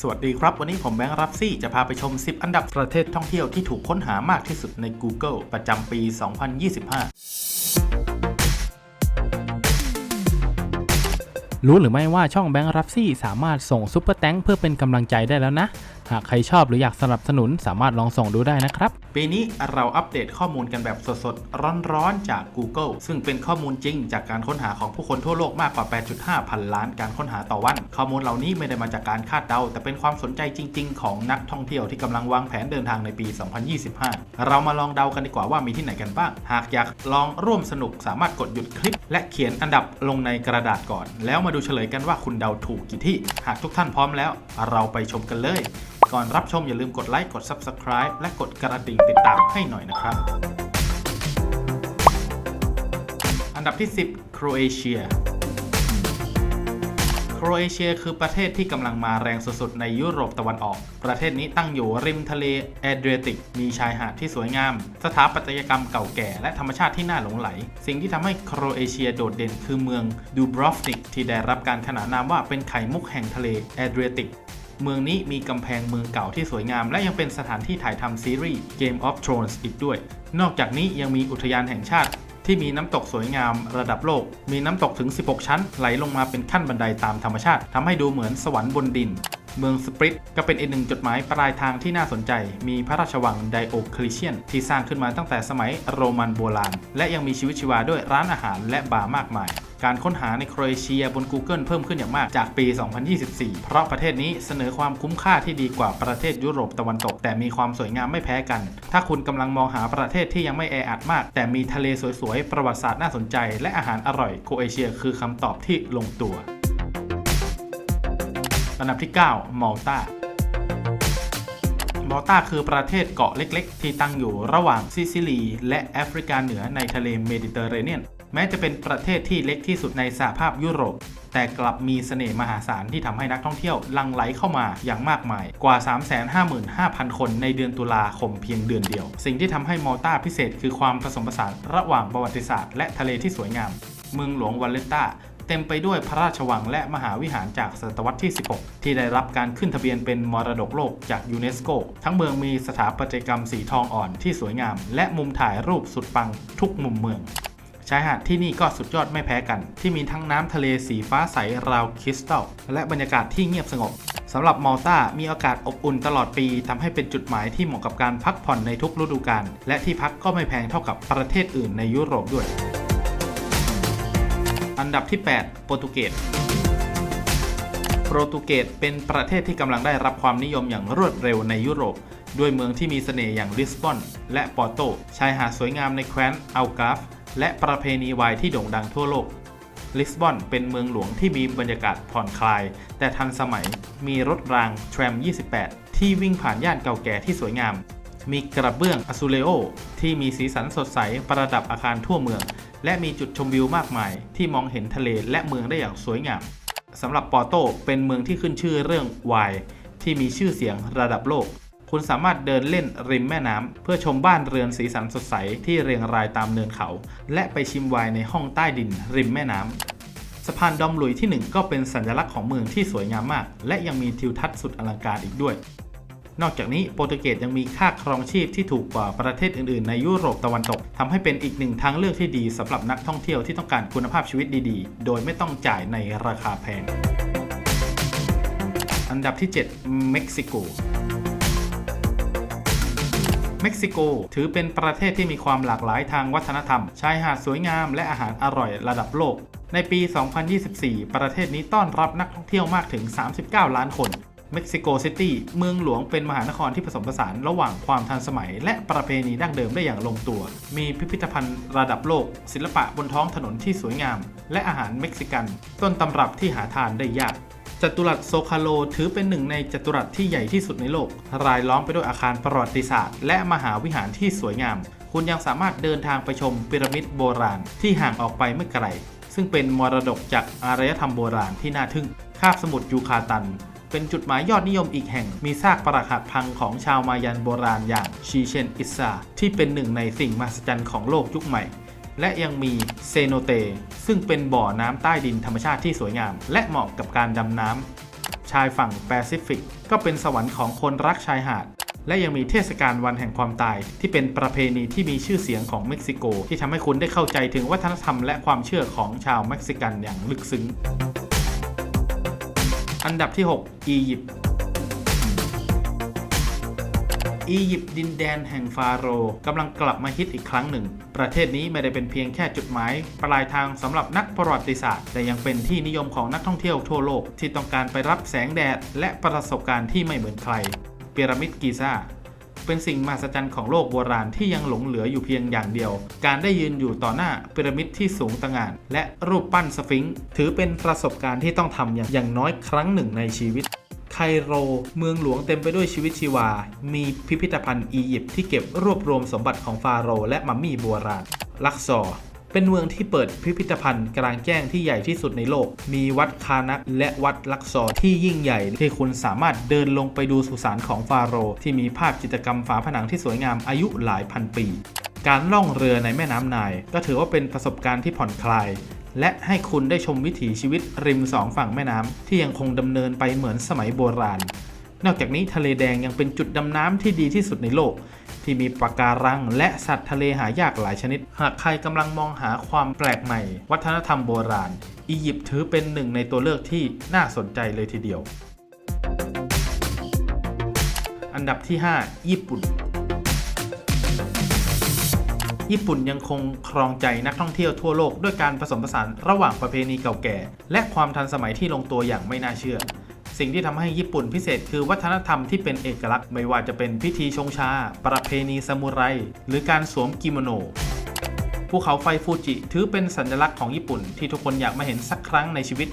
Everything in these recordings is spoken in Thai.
สวัสดีครับ วันนี้ผมแบงค์รับซี่จะพาไปชม 10 อันดับประเทศท่องเที่ยวที่ถูกค้นหามากที่สุดใน Google ประจำปี 2025รู้หรือไม่ว่าช่องแบงค์รับซี่สามารถส่งซุปเปอร์แตงเพื่อเป็นกำลังใจได้แล้วนะ หากใครชอบหรืออยากสนับสนุนสามารถลองส่งดูได้นะครับ ปีนี้เราอัปเดตข้อมูลกันแบบสดๆ ร้อนๆ จาก Google ซึ่งเป็นข้อมูลจริงจากการค้นหาของผู้คนทั่วโลกมากกว่า 8.5 พันล้านการค้นหาต่อวัน ข้อมูลเหล่านี้ไม่ได้มาจากการคาดเดา แต่เป็นความสนใจจริง ๆ ของนักท่องเที่ยวที่กำลังวางแผนเดินทางในปี 2025 เรามาลองเดากันดีกว่าว่ามีที่ไหนกันบ้าง หากอยากลองร่วมสนุกสามารถกดหยุดคลิป และเขียนอันดับลงในกระดาษก่อน แล้วมาดูเฉลยกันว่าคุณเดาถูกกี่ที่ หากทุกท่านพร้อมแล้ว เราไปชมกันเลย ก่อนรับชมอย่าลืมกดไลค์กด Subscribe และกดกระดิ่งติดตามให้หน่อยนะครับ อันดับที่ 10 โครเอเชีย โครเอเชียคือประเทศที่กำลังมาแรงสุดๆในยุโรปตะวันออก ประเทศนี้ตั้งอยู่ริมทะเลแอดริติก มีชายหาดที่สวยงาม สถาปัตยกรรมเก่าแก่และธรรมชาติที่น่าหลงไหล สิ่งที่ทำให้โครเอเชียโดดเด่นคือเมืองดูบรอฟนิกที่ได้รับการขนานนามว่าเป็นไข่มุกแห่งทะเลแอดริติก เมืองนี้มีกำแพงเมืองเก่าที่สวยงาม และยังเป็นสถานที่ถ่ายทำซีรีส์ Game of Thrones อีกด้วย นอกจากนี้ยังมีอุทยานแห่งชาติที่มีน้ำตกสวยงามระดับโลก มีน้ำตกถึง 16 ชั้น ไหลลงมาเป็นขั้นบันไดตามธรรมชาติ ทำให้ดูเหมือนสวรรค์บนดิน เมืองสปริตก็เป็นอีกหนึ่งจุดหมายปลายทางที่น่าสนใจ มีพระราชวังไดโอคลิเชียน ที่สร้างขึ้นมาตั้งแต่สมัยโรมันโบราณ และยังมีชีวิตชีวาด้วยร้านอาหารและบาร์มากมายการค้นหาในโครเอเชียบน Google เพิ่มขึ้นอย่างมากจากปี 2024 เพราะประเทศนี้เสนอความคุ้มค่าที่ดีกว่าประเทศยุโรปตะวันตก แต่มีความสวยงามไม่แพ้กัน ถ้าคุณกำลังมองหาประเทศที่ยังไม่แออัดมาก แต่มีทะเลสวยๆ ประวัติศาสตร์น่าสนใจ และอาหารอร่อยโครเอเชีย คือคำตอบที่ลงตัวอันดับที่ 9 มัลตามอลตาคือประเทศเกาะเล็ก ๆ ที่ตั้งอยู่ระหว่างซิซิลี และแอฟริกาเหนือในทะเลเมดิเตอร์เรเนียน แม้จะเป็นประเทศที่เล็กที่สุดในสหภาพยุโรป แต่กลับมีเสน่ห์มหาศาลที่ทำให้นักท่องเที่ยวลังไหลเข้ามาอย่างมากมาย กว่า 355,000 คนในเดือนตุลาคมเพียงเดือนเดียว สิ่งที่ทำให้มอลตาพิเศษคือความผสมผสานระหว่างประวัติศาสตร์และทะเลที่สวยงาม เมืองหลวงวัลเลตตาเต็มไปด้วยพระราชวังและมหาวิหารจากศตวรรษที่ 16 ที่ได้รับการขึ้นทะเบียนเป็นมรดกโลกจากยูเนสโก ทั้งเมืองมีสถาปัตยกรรมสีทองอ่อนที่สวยงาม และมุมถ่ายรูปสุดปังทุกมุมเมือง ชายหาดที่นี่ก็สุดยอดไม่แพ้กัน ที่มีทั้งน้ำทะเลสีฟ้าใสราวคริสตัลและบรรยากาศที่เงียบสงบสำหรับมอลตามีอากาศอบอุ่นตลอดปีทำให้เป็นจุดหมายที่เหมาะกับการพักผ่อนในทุกฤดูกาลและที่พักก็ไม่แพงเท่ากับประเทศอื่นในยุโรปด้วย อันดับที่ 8 โปรตุเกสโปรตุเกสเป็นประเทศที่กำลังได้รับความนิยมอย่างรวดเร็วในยุโรป ด้วยเมืองที่มีเสน่ห์อย่างลิสบอน และปอร์โต ชายหาดสวยงามในแคว้นอัลกาฟ และประเพณีไวายที่โด่งดังทั่วโลกลิสบอนเป็นเมืองหลวงที่มีบรรยากาศผ่อนคลาย แต่ทันสมัยมีรถรางแทรม 28 ที่วิ่งผ่านย่านเก่าแก่ที่สวยงาม มีกระเบื้องอ z ูเลโอที่มีสีสันสดใสประดับอาคารทั่วเมือง และมีจุดชมวิวมากมาย ที่มองเห็นทะเลและเมืองได้อย่างสวยงามสำหรับปอร์โตเป็นเมืองที่ขึ้นชื่อเรื่องไวน์ที่มีชื่อเสียงระดับโลก คุณสามารถเดินเล่นริมแม่น้ำเพื่อชมบ้านเรือนสีสันสดใสที่เรียงรายตามเนินเขา และไปชิมไวน์ในห้องใต้ดิน ริมแม่น้ำสะพานดอมลุยที่ 1 ก็เป็นสัญลักษณ์ของเมืองที่สวยงามมาก และยังมีทิวทัศน์สุดอลังการอีกด้วย นอกจากนี้โปรตุเกสยังมีค่าครองชีพที่ถูกกว่าประเทศอื่นๆ ในยุโรปตะวันตกทำให้เป็นอีกหนึ่งทางเลือกที่ดีสำหรับนักท่องเที่ยวที่ต้องการคุณภาพชีวิตดีๆ โดยไม่ต้องจ่ายในราคาแพงอันดับที่ 7 เม็กซิโก เม็กซิโก ถือเป็นประเทศที่มีความหลากหลายทางวัฒนธรรม ชายหาดสวยงามและอาหารอร่อยระดับโลก ในปี 2024 ประเทศนี้ต้อนรับนักท่องเที่ยวมากถึง 39 ล้านคนเม็กซิโกซิตี้เมืองหลวงเป็นมหานครที่ผสมผสานระหว่างความทันสมัย และประเพณีดั้งเดิมได้อย่างลงตัว มีพิพิธภัณฑ์ระดับโลก ศิลปะบนท้องถนนที่สวยงาม และอาหารเม็กซิกัน ต้นตำรับที่หาทานได้ยาก จัตุรัสโซคาโล ถือเป็นหนึ่งในจัตุรัสที่ใหญ่ที่สุดในโลก รายล้อมไปด้วยอาคารประวัติศาสตร์ และมหาวิหารที่สวยงาม คุณยังสามารถเดินทางไปชมพีระมิดโบราณที่ห่างออกไปไม่ไกล ซึ่งเป็นมรดกจากอารยธรรมโบราณที่น่าทึ่ง คาบสมุทรยูคาตัน เป็นจุดหมายยอดนิยมอีกแห่ง มีซากปรักหักพังของชาวมายันโบราณอย่างชีเชนอิซาที่เป็นหนึ่งในสิ่งมหัศจรรย์ของโลกยุคใหม่ และยังมีเซโนเต ซึ่งเป็นบ่อน้ำใต้ดินธรรมชาติที่สวยงาม และเหมาะกับการดำน้ำชายฝั่งแปซิฟิก ก็เป็นสวรรค์ของคนรักชายหาด และยังมีเทศกาลวันแห่งความตาย ที่เป็นประเพณีที่มีชื่อเสียงของเม็กซิโก ที่ทำให้คุณได้เข้าใจถึงวัฒนธรรมและความเชื่อของชาวเม็กซิกันอย่างลึกซึ้งอันดับที่ 6 อียิปต์ อียิปต์ดินแดนแห่งฟาโรห์กำลังกลับมาฮิตอีกครั้งหนึ่ง ประเทศนี้ไม่ได้เป็นเพียงแค่จุดหมาย ปลายทางสำหรับนักประวัติศาสตร์ แต่ยังเป็นที่นิยมของนักท่องเที่ยวทั่วโลกที่ต้องการไปรับแสงแดด และประสบการณ์ที่ไม่เหมือนใครพีระมิดกิซ่าเป็นสิ่งมหัศจรรย์ของโลกโบราณที่ยังหลงเหลืออยู่เพียงอย่างเดียว การได้ยืนอยู่ต่อหน้าพีระมิดที่สูงตะหง่าน และรูปปั้นสฟิงค์ถือเป็นประสบการณ์ที่ต้องทำอย่างน้อยครั้งหนึ่งในชีวิต ไคโร เมืองหลวงเต็มไปด้วยชีวิตชีวา มีพิพิธภัณฑ์อียิปต์ที่เก็บรวบรวมสมบัติของฟาโรห์และมัมมี่โบราณ ลักซอร์เป็นเมืองที่เปิดพิพิธภัณฑ์กลางแจ้งที่ใหญ่ที่สุดในโลก มีวัดคานักและวัดลักซอร์ที่ยิ่งใหญ่ที่คุณสามารถเดินลงไปดูสุสานของฟาโรห์ที่มีภาพจิตรกรรมฝาผนังที่สวยงามอายุหลายพันปี การล่องเรือในแม่น้ำไนายก็ถือว่าเป็นประสบการณ์ที่ผ่อนคลาย และให้คุณได้ชมวิถีชีวิตริมสองฝั่งแม่น้ำที่ยังคงดำเนินไปเหมือนสมัยโบราณ นอกจากนี้ทะเลแดงยังเป็นจุดดำน้ำที่ดีที่สุดในโลก ที่มีปะการัง และสัตว์ทะเลหายากหลายชนิด หากใครกำลังมองหาความแปลกใหม่ วัฒนธรรมโบราณ อียิปต์ถือเป็นหนึ่งในตัวเลือกที่น่าสนใจเลยทีเดียว อันดับที่ 5 ญี่ปุ่น ญี่ปุ่นยังคงครองใจนักท่องเที่ยวทั่วโลกด้วยการผสมผสานระหว่างประเพณีเก่าแก่ และความทันสมัยที่ลงตัวอย่างไม่น่าเชื่อ สิ่งที่ทำให้ญี่ปุ่นพิเศษคือวัฒนธรรมที่เป็นเอกลักษณ์ไม่ว่าจะเป็นพิธีชงชา ประเพณีซามูไร หรือการสวมกิโมโนภูเขาไฟฟูจิถือเป็นสัญลักษณ์ของญี่ปุ่นที่ทุกคนอยากมาเห็นสักครั้งในชีวิต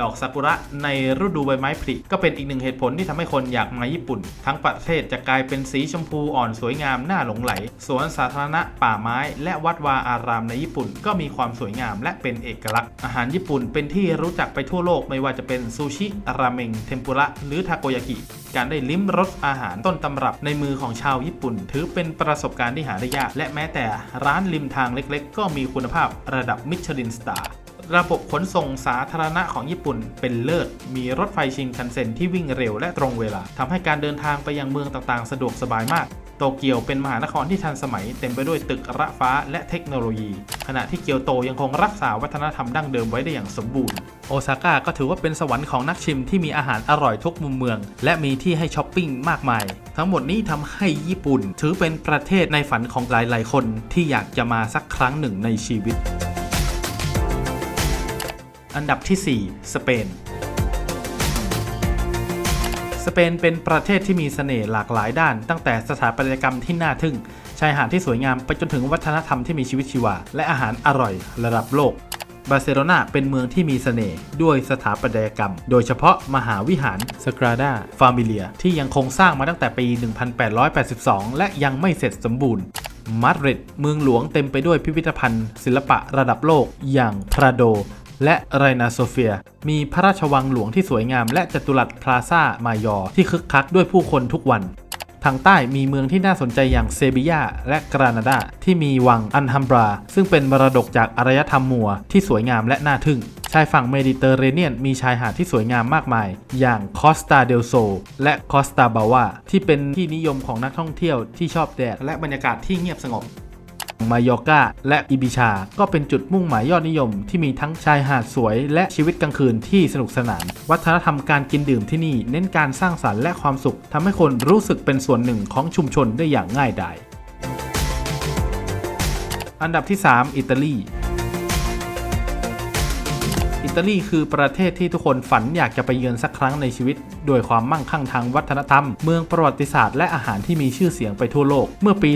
ดอกซากุระในฤดูใบไม้ผลิก็เป็นอีกหนึ่งเหตุผลที่ทำให้คนอยากมาญี่ปุ่น ทั้งประเทศจะกลายเป็นสีชมพูอ่อนสวยงามน่าหลงไหล สวนสาธารณะป่าไม้ และวัดวาอารามในญี่ปุ่น ก็มีความสวยงามและเป็นเอกลักษณ์ อาหารญี่ปุ่นเป็นที่รู้จักไปทั่วโลกไม่ว่าจะเป็นซูชิ ราเมง เทมปุระ หรือทาโกยากิ การได้ลิ้มรสอาหารต้นตำรับในมือของชาวญี่ปุ่น ถือเป็นประสบการณ์ที่หาได้ยาก และแม้แต่ร้านริมทางเล็ก ๆ ก็มีคุณภาพระดับมิชลินสตาร์ ระบบขนส่งสาธารณะของญี่ปุ่นเป็นเลิศ มีรถไฟชิงคันเซ็นที่วิ่งเร็วและตรงเวลาทำให้การเดินทางไปยังเมืองต่างๆ สะดวกสบายมาก โตเกียวเป็นมหานครที่ทันสมัย เต็มไปด้วยตึกระฟ้าและเทคโนโลยี ขณะที่เกียวโตยังคงรักษาวัฒนธรรมดั้งเดิมไว้ได้อย่างสมบูรณ์ โอซาก้าก็ถือว่าเป็นสวรรค์ของนักชิมที่มีอาหารอร่อยทุกมุมเมือง และมีที่ให้ช้อปปิ้งมากมาย ทั้งหมดนี้ทำให้ญี่ปุ่น ถือเป็นประเทศในฝันของหลายๆ คนที่อยากจะมาสักครั้งหนึ่งในชีวิต อันดับที่ 4 สเปน สเปนเป็นประเทศที่มีเสน่ห์หลากหลายด้าน ตั้งแต่สถาปัตยกรรมที่น่าทึ่ง ชายหาดที่สวยงามไปจนถึงวัฒนธรรมที่มีชีวิตชีวา และอาหารอร่อยระดับโลกบาร์เซโลนาเป็นเมืองที่มีเสน่ห์ด้วยสถาปัตยกรรม โดยเฉพาะมหาวิหาร Sagrada Familia ที่ยังคงสร้างมาตั้งแต่ปี 1882 และยังไม่เสร็จสมบูรณ์มาดริดเมืองหลวงเต็มไปด้วยพิพิธภัณฑ์ ศิลปะระดับโลกอย่างพราโด และไรนาโซเฟีย มีพระราชวังหลวงที่สวยงาม และจัตุรัสพลาซ่ามายอร์ที่คึกคักด้วยผู้คนทุกวัน ทางใต้มีเมืองที่น่าสนใจอย่างเซบียาและกรานาดาที่มีวังอันฮัมบรา ซึ่งเป็นมรดกจากอารยธรรมมัวที่สวยงามและน่าทึ่งชายฝั่งเมดิเตอร์เรเนียนมีชายหาดที่สวยงามมากมาย อย่างคอสตาเดลโซและคอสตาบาวาที่เป็นที่นิยมของนักท่องเที่ยวที่ชอบแดดและบรรยากาศที่เงียบสงบ มายอกาและอิบิชา ก็เป็นจุดมุ่งหมายยอดนิยม ที่มีทั้งชายหาดสวย และชีวิตกลางคืนที่สนุกสนาน วัฒนธรรมการกินดื่มที่นี่เน้นการสร้างสรรค์และความสุขทำให้คนรู้สึกเป็นส่วนหนึ่งของชุมชนได้อย่างง่ายดายอันดับที่ 3 อิตาลี ตาลีคือประเทศที่ทุกคนฝันอยากจะไปเยือนสักครั้งในชีวิต โดยความมั่งคั่งทางวัฒนธรรม เมืองประวัติศาสตร์และอาหารที่มีชื่อเสียงไปทั่วโลก เมื่อปี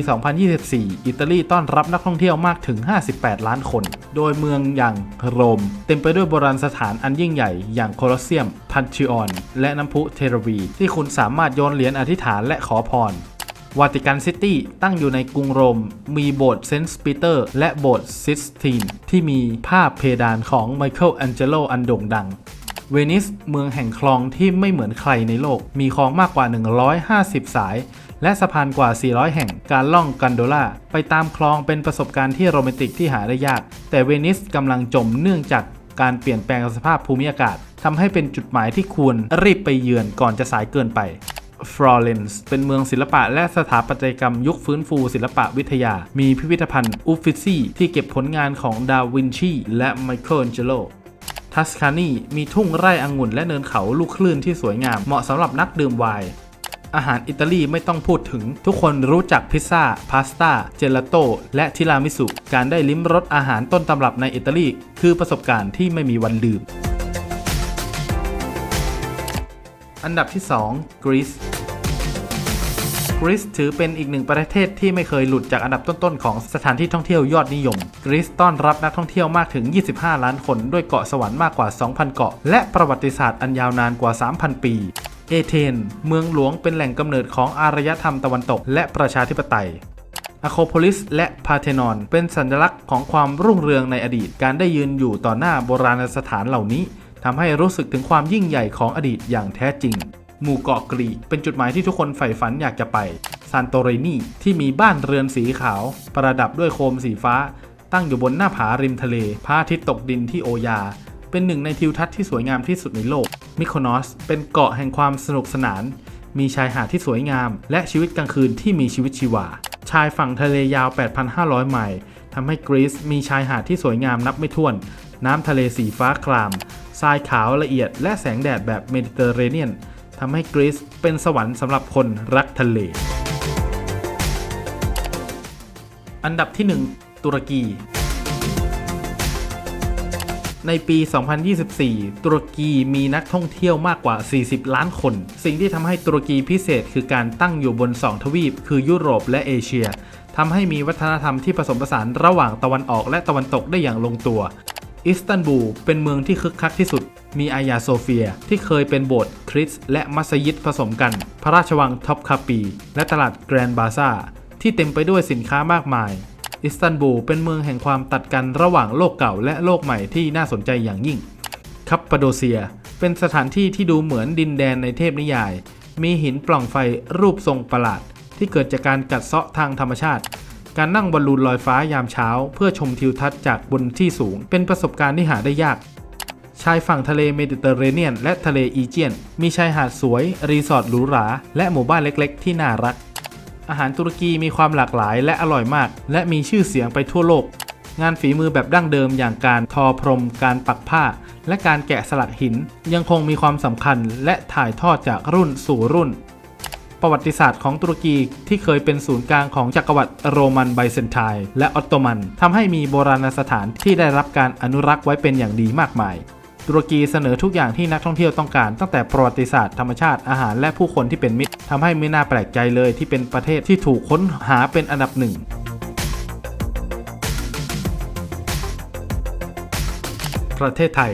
2024 อิตาลีต้อนรับนักท่องเที่ยวมากถึง 58 ล้านคน โดยเมืองอย่างโรม เต็มไปด้วยโบราณสถานอันยิ่งใหญ่ อย่างโคลอสเซียม พันชิออน และน้ำพุเทราวี ที่คุณสามารถโยนเหรียญอธิษฐานและขอพร วาติกันซิตี้ตั้งอยู่ในกรุงโรม มีโบสถ์เซนต์ปีเตอร์และโบสถ์ซิสตีนที่มีภาพเพดานของไมเคิลแองเจโลอันโด่งดัง เวนิสเมืองแห่งคลองที่ไม่เหมือนใครในโลก มีคลองมากกว่า 150 สาย และสะพานกว่า 400 แห่งการล่องกันโดล่า ไปตามคลองเป็นประสบการณ์ที่โรแมนติกที่หาได้ยาก แต่เวนิสกำลังจมเนื่องจากการเปลี่ยนแปลงสภาพภูมิอากาศทำให้เป็นจุดหมายที่ควรรีบไปเยือนก่อนจะสายเกินไป ฟลอเรนซ์เป็นเมืองศิลปะและสถาปัตยกรรมยุคฟื้นฟูศิลปะวิทยา มีพิพิธภัณฑ์อุฟฟิซี่ที่เก็บผลงานของดาวินชีและไมเคิลแองเจโลทัสคานีมีทุ่งไร่องุ่นและเนินเขาลูกคลื่นที่สวยงามเหมาะสำหรับนักดื่มไวน์อาหารอิตาลีไม่ต้องพูดถึง ทุกคนรู้จักพิซซ่า พาสต้า เจลาโต้ และทิรามิสุ การได้ลิ้มรสอาหารต้นตำรับในอิตาลี คือประสบการณ์ที่ไม่มีวันลืม อันดับที่ 2 กรีซกรีซถือเป็นอีกหนึ่งประเทศที่ไม่เคยหลุดจากอันดับต้นๆของสถานที่ท่องเที่ยวยอดนิยม กรีซต้อนรับนักท่องเที่ยวมากถึง 25 ล้านคน ด้วยเกาะสวรรค์มากกว่า 2,000 เกาะ และประวัติศาสตร์อันยาวนานกว่า 3,000 ปีเอเธนเมืองหลวงเป็นแหล่งกำเนิดของอารยธรรมตะวันตก และประชาธิปไตยอะโคโพลิสและพาเทนอนเป็นสัญลักษณ์ของความรุ่งเรืองในอดีต การได้ยืนอยู่ต่อหน้าโบราณสถานเหล่านี้ ทำให้รู้สึกถึงความยิ่งใหญ่ของอดีตอย่างแท้จริง หมู่เกาะกรีกเป็นจุดหมายที่ทุกคนใฝ่ฝันอยากจะไปซานโตเรนีที่มีบ้านเรือนสีขาว ประดับด้วยโคมสีฟ้า ตั้งอยู่บนหน้าผาริมทะเลพระอาทิตย์ตกดินที่โอยา เป็นหนึ่งในทิวทัศน์ที่สวยงามที่สุดในโลก มิโคโนสเป็นเกาะแห่งความสนุกสนาน มีชายหาดที่สวยงาม และชีวิตกลางคืนที่มีชีวิตชีวา ชายฝั่งทะเลยาว 8,500 ไมล์ทำให้กรีซมีชายหาดที่สวยงามนับไม่ถ้วน น้ำทะเลสีฟ้าคราม ทรายขาวละเอียด และแสงแดดแบบเมดิเตอร์เรเนียนทำให้กรีซเป็นสวรรค์สำหรับคนรักทะเล อันดับที่ 1 ตุรกี ในปี 2024 ตุรกีมีนักท่องเที่ยวมากกว่า 40 ล้านคน สิ่งที่ทำให้ตุรกีพิเศษคือการตั้งอยู่บน 2 ทวีป คือยุโรปและเอเชียทำให้มีวัฒนธรรมที่ผสมผสานระหว่างตะวันออกและตะวันตกได้อย่างลงตัว อิสตันบูลเป็นเมืองที่คึกคักที่สุด มีอายาโซเฟียที่เคยเป็นโบสถ์คริสต์และมัสยิดผสมกัน พระราชวังท็อปคาปี และตลาดแกรนด์บาซาที่เต็มไปด้วยสินค้ามากมาย อิสตันบูลเป็นเมืองแห่งความตัดกันระหว่างโลกเก่าและโลกใหม่ที่น่าสนใจอย่างยิ่ง คัปปาโดเซีย เป็นสถานที่ที่ดูเหมือนดินแดนในเทพนิยาย มีหินปล่องไฟรูปทรงประหลาด ที่เกิดจากการกัดเซาะทางธรรมชาติ การนั่งบอลลูนลอยฟ้ายามเช้า เพื่อชมทิวทัศน์จากบนที่สูง เป็นประสบการณ์ที่หาได้ยาก ชายฝั่งทะเลเมดิเตอร์เรเนียน และทะเลอีเจียน มีชายหาดสวย รีสอร์ทหรูหรา และหมู่บ้านเล็กๆ ที่น่ารัก อาหารตุรกีมีความหลากหลายและอร่อยมาก และมีชื่อเสียงไปทั่วโลก งานฝีมือแบบดั้งเดิมอย่างการทอพรม การปักผ้า และการแกะสลักหิน ยังคงมีความสำคัญและถ่ายทอดจากรุ่นสู่รุ่น ประวัติศาสตร์ของตุรกีที่เคยเป็นศูนย์กลางของจักรวรรดิโรมันไบเซนไทน์และออตโตมันทำให้มีโบราณสถานที่ได้รับการอนุรักษ์ไว้เป็นอย่างดีมากมายตุรกีเสนอทุกอย่างที่นักท่องเที่ยวต้องการตั้งแต่ประวัติศาสตร์ธรรมชาติอาหารและผู้คนที่เป็นมิตรทำให้ไม่น่าแปลกใจเลยที่เป็นประเทศที่ถูกค้นหาเป็นอันดับหนึ่งประเทศไทย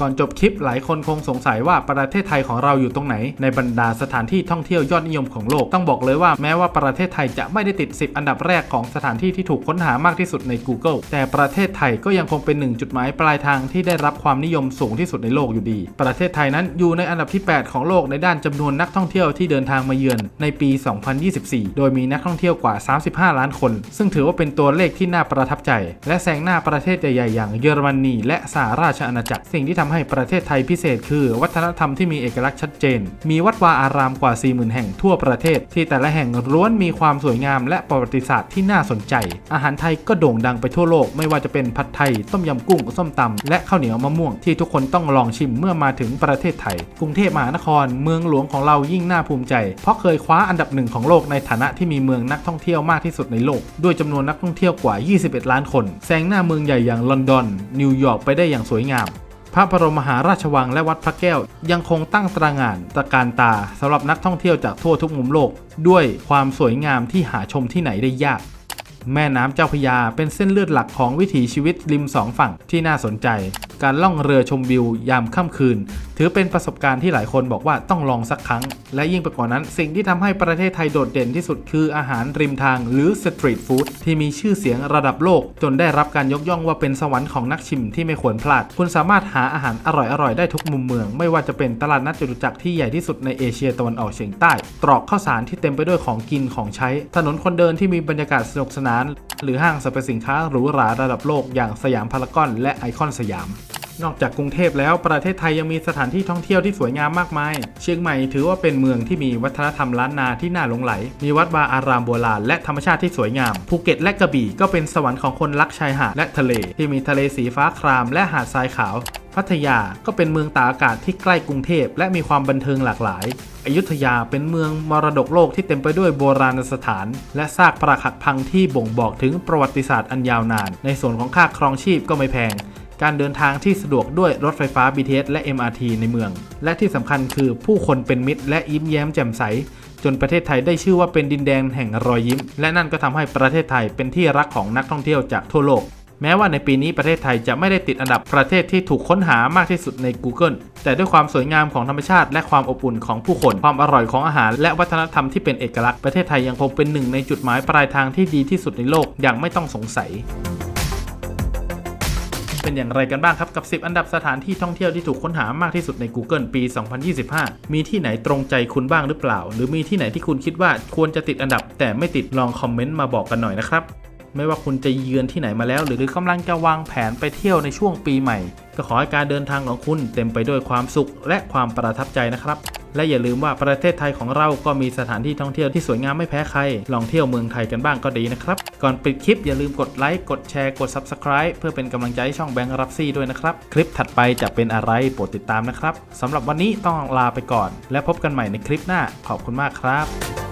ก่อนจบคลิปหลายคนคงสงสัยว่าประเทศไทยของเราอยู่ตรงไหน ในบรรดาสถานที่ท่องเที่ยวยอดนิยมของโลกต้องบอกเลยว่าแม้ว่าประเทศไทยจะไม่ได้ติด 10 อันดับแรกของสถานที่ที่ถูกค้นหามากที่สุดใน Google แต่ประเทศไทยก็ยังคงเป็นหนึ่งจุดหมายปลายทางที่ได้รับความนิยมสูงที่สุดในโลกอยู่ดี ประเทศไทยนั้นอยู่ในอันดับที่ 8 ของโลกในด้านจำนวนนักท่องเที่ยวที่เดินทางมาเยือนในปี 2024 โดยมีนักท่องเที่ยวกว่า 35 ล้านคน ซึ่งถือว่าเป็นตัวเลขที่น่าประทับใจ และแซงหน้าประเทศใหญ่ๆอย่างเยอรมนีและสหราชอาณาจักรสิ่งที่ทำให้ประเทศไทยพิเศษคือ วัฒนธรรมที่มีเอกลักษณ์ชัดเจน มีวัดวาอารามกว่า 40,000 แห่งทั่วประเทศ ที่แต่ละแห่งล้วนมีความสวยงามและประวัติศาสตร์ที่น่าสนใจ อาหารไทยก็โด่งดังไปทั่วโลก ไม่ว่าจะเป็นผัดไทย ต้มยำกุ้ง ส้มตำและข้าวเหนียวมะม่วงที่ทุกคนต้องลองชิมเมื่อมาถึงประเทศไทย กรุงเทพมหานคร เมืองหลวงของเรายิ่งน่าภูมิใจ เพราะเคยคว้าอันดับหนึ่งของโลกในฐานะที่มีเมืองนักท่องเที่ยวมากที่สุดในโลก ด้วยจำนวนนักท่องเที่ยวกว่า 21 ล้านคน แซงหน้าเมืองใหญ่อย่างลอนดอน นิวยอร์กไปได้อย่างสวยงาม พระบรมมหาราชวังและวัดพระแก้ว ยังคงตั้งตระหง่านตะการตาสำหรับนักท่องเที่ยวจากทั่วทุกมุมโลก ด้วยความสวยงามที่หาชมที่ไหนได้ยาก แม่น้ำเจ้าพยาเป็นเส้นเลือดหลักของวิถีชีวิตริมสองฝั่งที่น่าสนใจ การล่องเรือชมวิวยามค่ำคืน ถือเป็นประสบการณ์ที่หลายคนบอกว่าต้องลองสักครั้ง และยิ่งไปกว่านั้นสิ่งที่ทำให้ประเทศไทยโดดเด่นที่สุดคืออาหารริมทางหรือสตรีทฟู้ดที่มีชื่อเสียงระดับโลก จนได้รับการยกย่องว่าเป็นสวรรค์ของนักชิมที่ไม่ควรพลาด คุณสามารถหาอาหารอร่อยๆได้ทุกมุมเมือง ไม่ว่าจะเป็นตลาดนัดจตุจักรที่ใหญ่ที่สุดในเอเชียตะวันออกเฉียงใต้ ตรอกข้าวสารที่เต็มไปด้วยของกินของใช้ ถนนคนเดินที่มีบรรยากาศสนุกสนานหรือห้างสรรพสินค้าหรูหราระดับโลกอย่างสยามพารากอนและไอคอนสยาม นอกจากกรุงเทพแล้วประเทศไทยยังมีสถานที่ท่องเที่ยวที่สวยงามมากมาย เชียงใหม่ถือว่าเป็นเมืองที่มีวัฒนธรรมล้านนาที่น่าหลงไหล มีวัดวาอารามโบราณและธรรมชาติที่สวยงาม ภูเก็ตและกระบี่ก็เป็นสวรรค์ของคนรักชายหาดและทะเล ที่มีทะเลสีฟ้าครามและหาดทรายขาว พัทยาก็เป็นเมืองตากอากาศที่ใกล้กรุงเทพและมีความบันเทิงหลากหลาย อยุธยาเป็นเมืองมรดกโลกที่เต็มไปด้วยโบราณสถาน และซากปรักหักพังที่บ่งบอกถึงประวัติศาสตร์อันยาวนาน ในส่วนของค่าครองชีพก็ไม่แพง การเดินทางที่สะดวกด้วยรถไฟฟ้า BTS และ MRT ในเมือง และที่สำคัญคือผู้คนเป็นมิตร และยิ้มแย้มแจ่มใสจนประเทศไทยได้ชื่อว่าเป็นดินแดนแห่งรอยยิ้ม และนั่นก็ทำให้ประเทศไทยเป็นที่รักของนักท่องเที่ยวจากทั่วโลก แม้ว่าในปีนี้ประเทศไทยจะไม่ได้ติดอันดับประเทศที่ถูกค้นหามากที่สุดใน Google แต่ด้วยความสวยงามของธรรมชาติ และความอบอุ่นของผู้คน ความอร่อยของอาหาร และวัฒนธรรมที่เป็นเอกลักษณ์ประเทศไทยยังคงเป็นหนึ่งในจุดหมายปลายทางที่ดีที่สุดในโลกอย่างไม่ต้องสงสัยเป็นอย่างไรกันบ้างครับกับ 10 อันดับสถานที่ท่องเที่ยวที่ถูกค้นหามากที่สุดใน Google ปี 2025 มีที่ไหนตรงใจคุณบ้างหรือเปล่า หรือมีที่ไหนที่คุณคิดว่าควรจะติดอันดับ แต่ไม่ติดลองคอมเมนต์มาบอกกันหน่อยนะครับ ไม่ว่าคุณจะเยือนที่ไหนมาแล้ว หรือกำลังจะวางแผนไปเที่ยวในช่วงปีใหม่ ก็ขอให้การเดินทางของคุณเต็มไปด้วยความสุขและความประทับใจนะครับและอย่าลืมว่าประเทศไทยของเราก็มีสถานที่ท่องเที่ยวที่สวยงามไม่แพ้ใคร ลองเที่ยวเมืองไทยกันบ้างก็ดีนะครับ ก่อนปิดคลิปอย่าลืมกดไลค์กดแชร์กด Subscribe เพื่อเป็นกำลังใจให้ช่องแบงค์รับซี่ด้วยนะครับ คลิปถัดไปจะเป็นอะไรโปรดติดตามนะครับสำหรับวันนี้ต้องลาไปก่อน และพบกันใหม่ในคลิปหน้าขอบคุณมากครับ